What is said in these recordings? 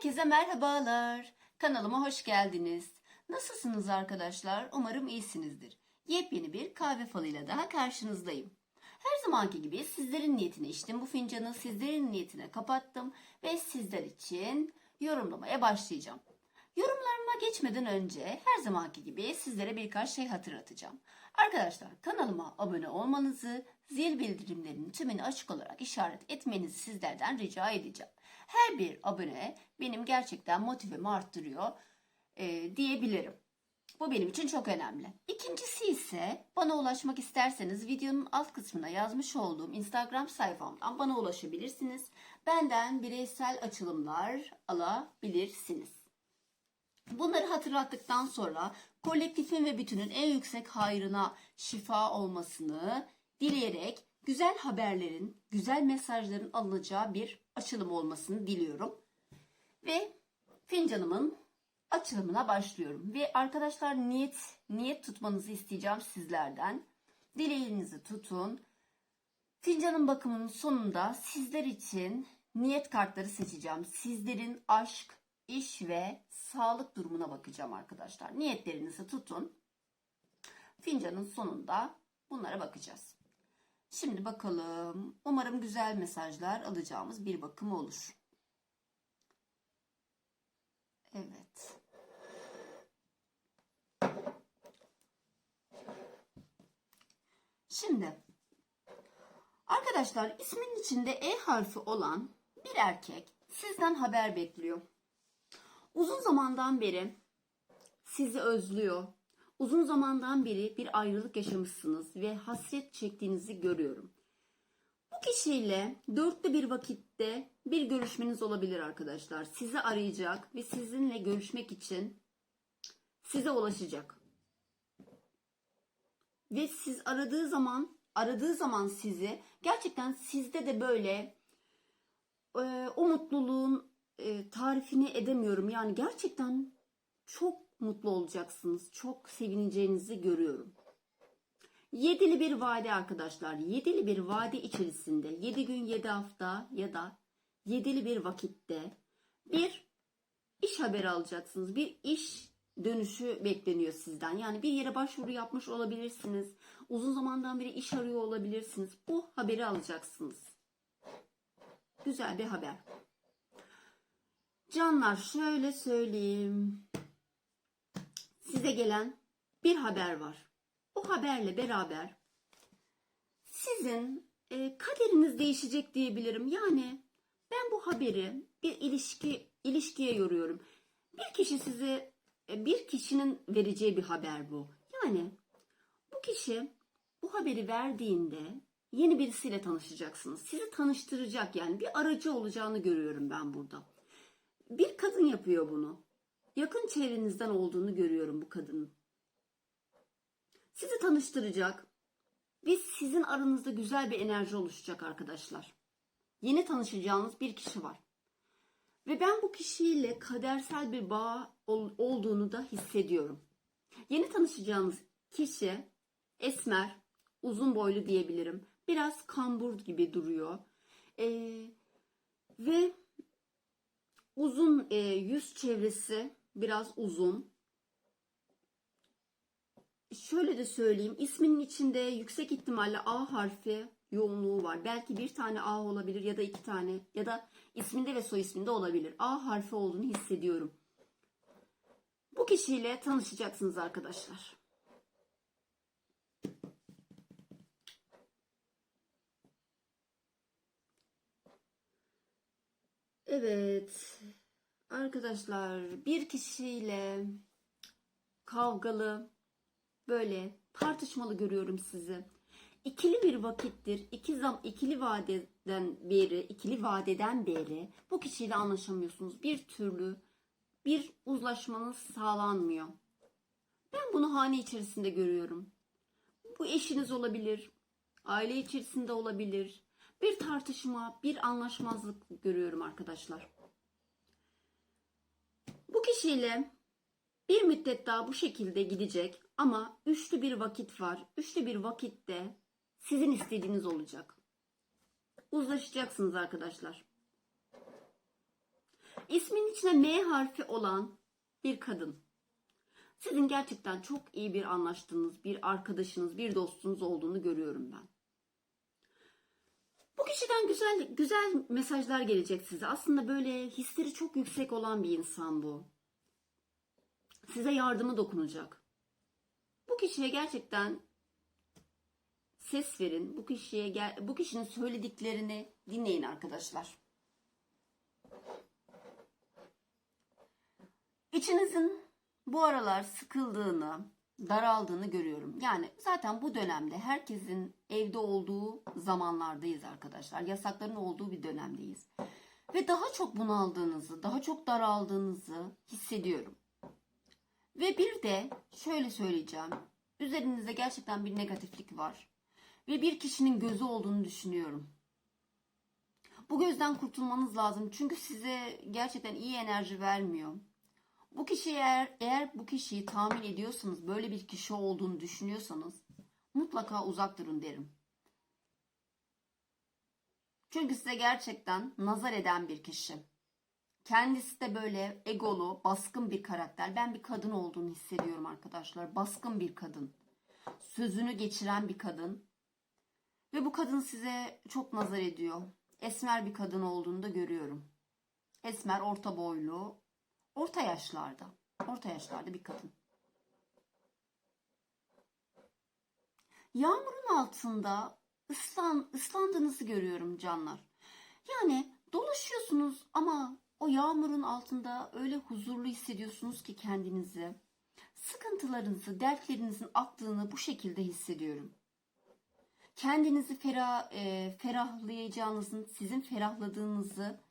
Herkese merhabalar. Kanalıma hoş geldiniz. Nasılsınız arkadaşlar? Umarım iyisinizdir. Yepyeni bir kahve falıyla daha karşınızdayım. Her zamanki gibi sizlerin niyetine içtim bu fincanı, sizlerin niyetine kapattım ve sizler için yorumlamaya başlayacağım. Yorumlarıma geçmeden önce her zamanki gibi sizlere birkaç şey hatırlatacağım. Arkadaşlar kanalıma abone olmanızı, zil bildirimlerinin tümünü açık olarak işaret etmenizi sizlerden rica edeceğim. Her bir abone benim gerçekten motivemi arttırıyor e, diyebilirim. Bu benim için çok önemli. İkincisi ise bana ulaşmak isterseniz videonun alt kısmına yazmış olduğum Instagram sayfamdan bana ulaşabilirsiniz. Benden bireysel açılımlar alabilirsiniz. Bunları hatırlattıktan sonra kolektifin ve bütünün en yüksek hayrına şifa olmasını dileyerek güzel haberlerin, güzel mesajların alınacağı bir açılım olmasını diliyorum. Ve fincanımın açılımına başlıyorum. Ve arkadaşlar niyet niyet tutmanızı isteyeceğim sizlerden. Dileğinizi tutun. Fincanın bakımının sonunda sizler için niyet kartları seçeceğim. Sizlerin aşk, iş ve sağlık durumuna bakacağım arkadaşlar. Niyetlerinizi tutun. Fincanın sonunda bunlara bakacağız. Şimdi bakalım. Umarım güzel mesajlar alacağımız bir bakım olur. Evet. Şimdi arkadaşlar ismin içinde E harfi olan bir erkek sizden haber bekliyor. Uzun zamandan beri sizi özlüyor. Uzun zamandan beri bir ayrılık yaşamışsınız ve hasret çektiğinizi görüyorum. Bu kişiyle dörtte bir vakitte bir görüşmeniz olabilir arkadaşlar. Sizi arayacak ve sizinle görüşmek için size ulaşacak. Ve siz aradığı zaman aradığı zaman sizi gerçekten sizde de böyle e, o mutluluğun e, tarifini edemiyorum. Yani gerçekten çok mutlu olacaksınız. Çok sevineceğinizi görüyorum. Yedili bir vade arkadaşlar. Yedili bir vade içerisinde 7 gün 7 hafta ya da yedili bir vakitte bir iş haberi alacaksınız. Bir iş dönüşü bekleniyor sizden. Yani bir yere başvuru yapmış olabilirsiniz. Uzun zamandan beri iş arıyor olabilirsiniz. Bu haberi alacaksınız. Güzel bir haber. Canlar şöyle söyleyeyim. Size gelen bir haber var. Bu haberle beraber sizin e, kaderiniz değişecek diyebilirim. Yani ben bu haberi bir ilişki ilişkiye yoruyorum. Bir kişi size e, bir kişinin vereceği bir haber bu. Yani bu kişi bu haberi verdiğinde yeni birisiyle tanışacaksınız. Sizi tanıştıracak yani bir aracı olacağını görüyorum ben burada. Bir kadın yapıyor bunu. Yakın çevrenizden olduğunu görüyorum bu kadının. Sizi tanıştıracak ve sizin aranızda güzel bir enerji oluşacak arkadaşlar. Yeni tanışacağınız bir kişi var. Ve ben bu kişiyle kadersel bir bağ ol- olduğunu da hissediyorum. Yeni tanışacağınız kişi esmer, uzun boylu diyebilirim. Biraz kambur gibi duruyor. Ee, ve uzun e, yüz çevresi biraz uzun. Şöyle de söyleyeyim. isminin içinde yüksek ihtimalle A harfi yoğunluğu var. Belki bir tane A olabilir ya da iki tane ya da isminde ve soy isminde olabilir. A harfi olduğunu hissediyorum. Bu kişiyle tanışacaksınız arkadaşlar. Evet. Arkadaşlar bir kişiyle kavgalı böyle tartışmalı görüyorum sizi. İkili bir vakittir. iki zam ikili vadeden beri, ikili vadeden beri bu kişiyle anlaşamıyorsunuz. Bir türlü bir uzlaşmanız sağlanmıyor. Ben bunu hane içerisinde görüyorum. Bu eşiniz olabilir, aile içerisinde olabilir. Bir tartışma, bir anlaşmazlık görüyorum arkadaşlar. Bu kişiyle bir müddet daha bu şekilde gidecek ama üçlü bir vakit var. Üçlü bir vakitte sizin istediğiniz olacak. Uzlaşacaksınız arkadaşlar. ismin içine M harfi olan bir kadın. Sizin gerçekten çok iyi bir anlaştığınız, bir arkadaşınız, bir dostunuz olduğunu görüyorum ben. Kişiden güzel güzel mesajlar gelecek size. Aslında böyle hisleri çok yüksek olan bir insan bu. Size yardımı dokunacak. Bu kişiye gerçekten ses verin. Bu kişiye gel, bu kişinin söylediklerini dinleyin arkadaşlar. İçinizin bu aralar sıkıldığını, daraldığını görüyorum. Yani zaten bu dönemde herkesin evde olduğu zamanlardayız arkadaşlar. Yasakların olduğu bir dönemdeyiz. Ve daha çok bunaldığınızı, daha çok daraldığınızı hissediyorum. Ve bir de şöyle söyleyeceğim. Üzerinizde gerçekten bir negatiflik var. Ve bir kişinin gözü olduğunu düşünüyorum. Bu gözden kurtulmanız lazım. Çünkü size gerçekten iyi enerji vermiyor. Bu kişi eğer, eğer bu kişiyi tahmin ediyorsanız, böyle bir kişi olduğunu düşünüyorsanız mutlaka uzak durun derim. Çünkü size gerçekten nazar eden bir kişi. Kendisi de böyle egolu, baskın bir karakter. Ben bir kadın olduğunu hissediyorum arkadaşlar. Baskın bir kadın. Sözünü geçiren bir kadın. Ve bu kadın size çok nazar ediyor. Esmer bir kadın olduğunu da görüyorum. Esmer, orta boylu, orta yaşlarda. Orta yaşlarda bir kadın. Yağmurun altında ıslan, ıslandığınızı görüyorum canlar. Yani dolaşıyorsunuz ama o yağmurun altında öyle huzurlu hissediyorsunuz ki kendinizi. Sıkıntılarınızı, dertlerinizin aktığını bu şekilde hissediyorum. Kendinizi ferah, e, ferahlayacağınızın, sizin ferahladığınızı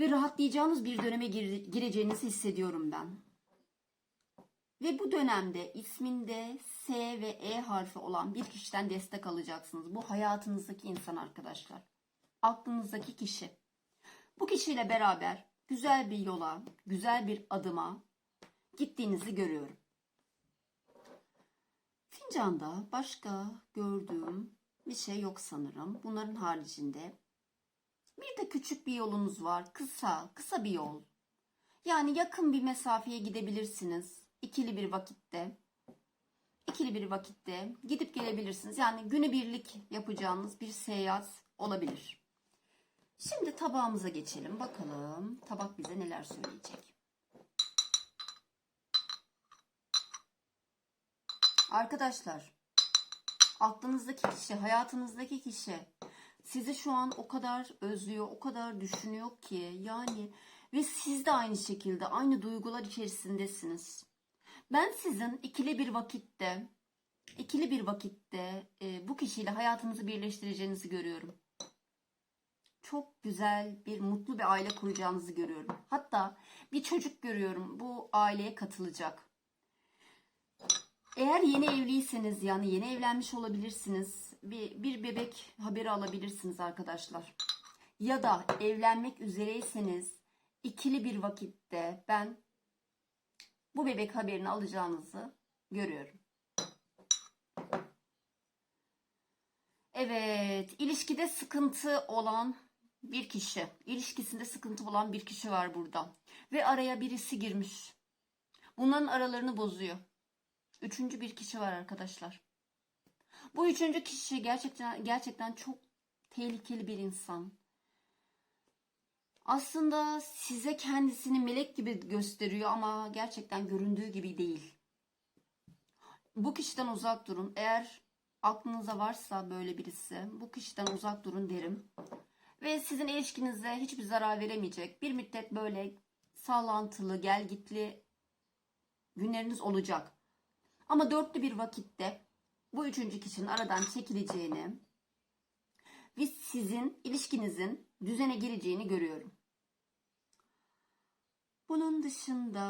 ve rahatlayacağınız bir döneme gir- gireceğinizi hissediyorum ben. Ve bu dönemde isminde S ve E harfi olan bir kişiden destek alacaksınız. Bu hayatınızdaki insan arkadaşlar. Aklınızdaki kişi. Bu kişiyle beraber güzel bir yola, güzel bir adıma gittiğinizi görüyorum. Fincanda başka gördüğüm bir şey yok sanırım. Bunların haricinde bir de küçük bir yolunuz var. Kısa, kısa bir yol. Yani yakın bir mesafeye gidebilirsiniz. İkili bir vakitte. İkili bir vakitte gidip gelebilirsiniz. Yani günübirlik yapacağınız bir seyahat olabilir. Şimdi tabağımıza geçelim. Bakalım tabak bize neler söyleyecek. Arkadaşlar, aklınızdaki kişi, hayatınızdaki kişi sizi şu an o kadar özlüyor, o kadar düşünüyor ki yani ve siz de aynı şekilde aynı duygular içerisindesiniz. Ben sizin ikili bir vakitte, ikili bir vakitte e, bu kişiyle hayatınızı birleştireceğinizi görüyorum. Çok güzel bir mutlu bir aile kuracağınızı görüyorum. Hatta bir çocuk görüyorum bu aileye katılacak. Eğer yeni evliyseniz yani yeni evlenmiş olabilirsiniz. Bir, bir bebek haberi alabilirsiniz arkadaşlar. Ya da evlenmek üzereyseniz ikili bir vakitte ben bu bebek haberini alacağınızı görüyorum. Evet, ilişkide sıkıntı olan bir kişi, ilişkisinde sıkıntı olan bir kişi var burada. Ve araya birisi girmiş. Bunların aralarını bozuyor. Üçüncü bir kişi var arkadaşlar. Bu üçüncü kişi gerçekten gerçekten çok tehlikeli bir insan. Aslında size kendisini melek gibi gösteriyor ama gerçekten göründüğü gibi değil. Bu kişiden uzak durun. Eğer aklınıza varsa böyle birisi bu kişiden uzak durun derim. Ve sizin ilişkinize hiçbir zarar veremeyecek. Bir müddet böyle sallantılı, gelgitli günleriniz olacak. Ama dörtlü bir vakitte bu üçüncü kişinin aradan çekileceğini ve sizin ilişkinizin düzene gireceğini görüyorum. Bunun dışında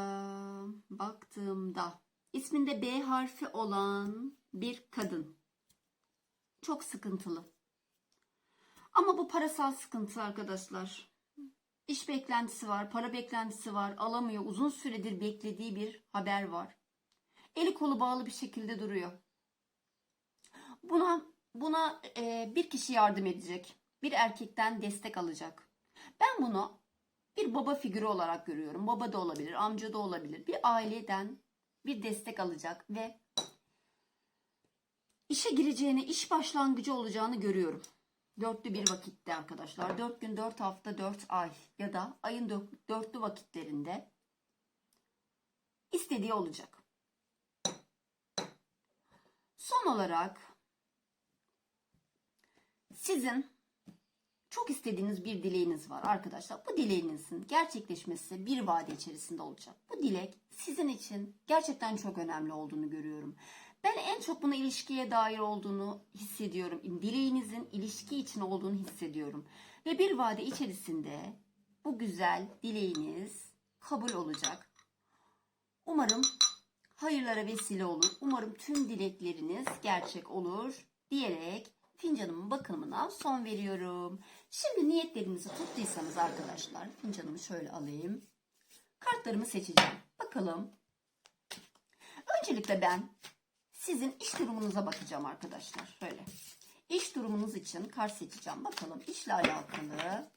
baktığımda isminde B harfi olan bir kadın. Çok sıkıntılı. Ama bu parasal sıkıntı arkadaşlar. İş beklentisi var, para beklentisi var, alamıyor. Uzun süredir beklediği bir haber var. Eli kolu bağlı bir şekilde duruyor. Buna buna e, bir kişi yardım edecek. Bir erkekten destek alacak. Ben bunu bir baba figürü olarak görüyorum. Baba da olabilir, amca da olabilir. Bir aileden bir destek alacak ve işe gireceğini, iş başlangıcı olacağını görüyorum. Dörtlü bir vakitte arkadaşlar. Dört gün, dört hafta, dört ay ya da ayın dört- dörtlü vakitlerinde istediği olacak. Son olarak sizin çok istediğiniz bir dileğiniz var arkadaşlar. Bu dileğinizin gerçekleşmesi bir vade içerisinde olacak. Bu dilek sizin için gerçekten çok önemli olduğunu görüyorum. Ben en çok buna ilişkiye dair olduğunu hissediyorum. Dileğinizin ilişki için olduğunu hissediyorum. Ve bir vade içerisinde bu güzel dileğiniz kabul olacak. Umarım hayırlara vesile olur. Umarım tüm dilekleriniz gerçek olur diyerek fincanımın bakımına son veriyorum. Şimdi niyetlerinizi tuttuysanız arkadaşlar fincanımı şöyle alayım. Kartlarımı seçeceğim. Bakalım. Öncelikle ben sizin iş durumunuza bakacağım arkadaşlar. Şöyle. İş durumunuz için kart seçeceğim. Bakalım işle alakalı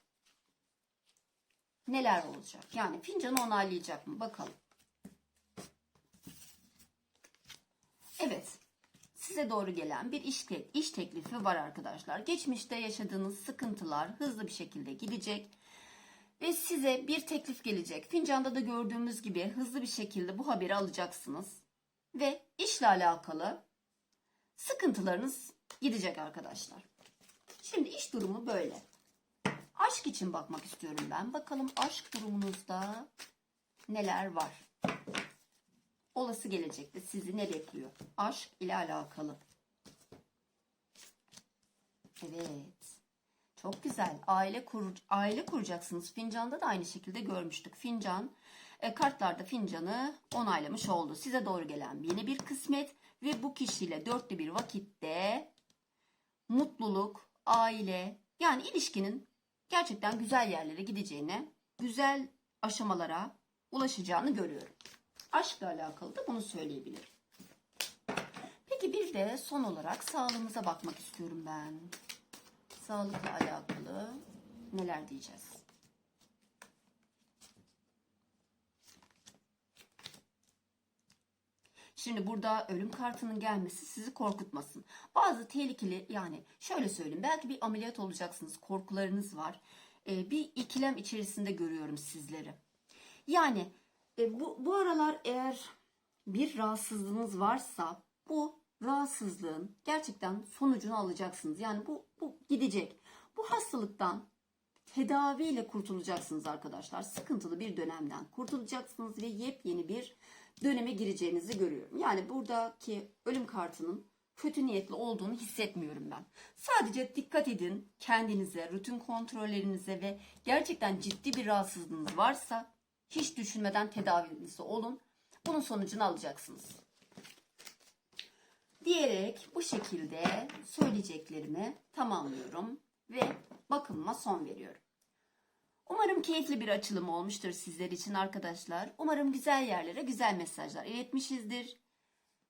neler olacak? Yani fincanı onaylayacak mı? Bakalım. Evet. Size doğru gelen bir iş, te- iş teklifi var arkadaşlar. Geçmişte yaşadığınız sıkıntılar hızlı bir şekilde gidecek. Ve size bir teklif gelecek. Fincanda da gördüğümüz gibi hızlı bir şekilde bu haberi alacaksınız. Ve işle alakalı sıkıntılarınız gidecek arkadaşlar. Şimdi iş durumu böyle. Aşk için bakmak istiyorum ben. Bakalım aşk durumunuzda neler var? Olası gelecekte sizi ne bekliyor? Aşk ile alakalı. Evet. Çok güzel. Aile kur aile kuracaksınız. Fincanda da aynı şekilde görmüştük. Fincan e, kartlarda fincanı onaylamış oldu. Size doğru gelen yeni bir kısmet ve bu kişiyle dörtlü bir vakitte mutluluk, aile yani ilişkinin gerçekten güzel yerlere gideceğini, güzel aşamalara ulaşacağını görüyorum. Aşkla alakalı da bunu söyleyebilirim. Peki bir de son olarak sağlığımıza bakmak istiyorum ben. Sağlıkla alakalı neler diyeceğiz? Şimdi burada ölüm kartının gelmesi sizi korkutmasın. Bazı tehlikeli yani şöyle söyleyeyim belki bir ameliyat olacaksınız korkularınız var. Ee, bir ikilem içerisinde görüyorum sizleri. Yani e, bu, bu aralar eğer bir rahatsızlığınız varsa bu rahatsızlığın gerçekten sonucunu alacaksınız. Yani bu, bu gidecek. Bu hastalıktan tedaviyle kurtulacaksınız arkadaşlar. Sıkıntılı bir dönemden kurtulacaksınız ve yepyeni bir döneme gireceğinizi görüyorum. Yani buradaki ölüm kartının kötü niyetli olduğunu hissetmiyorum ben. Sadece dikkat edin kendinize, rutin kontrollerinize ve gerçekten ciddi bir rahatsızlığınız varsa hiç düşünmeden tedavinizi olun. Bunun sonucunu alacaksınız. Diyerek bu şekilde söyleyeceklerimi tamamlıyorum ve bakımıma son veriyorum. Umarım keyifli bir açılım olmuştur sizler için arkadaşlar. Umarım güzel yerlere güzel mesajlar iletmişizdir.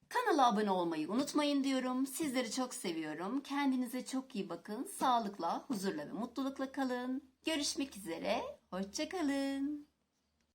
Kanala abone olmayı unutmayın diyorum. Sizleri çok seviyorum. Kendinize çok iyi bakın. Sağlıkla, huzurla ve mutlulukla kalın. Görüşmek üzere. Hoşçakalın.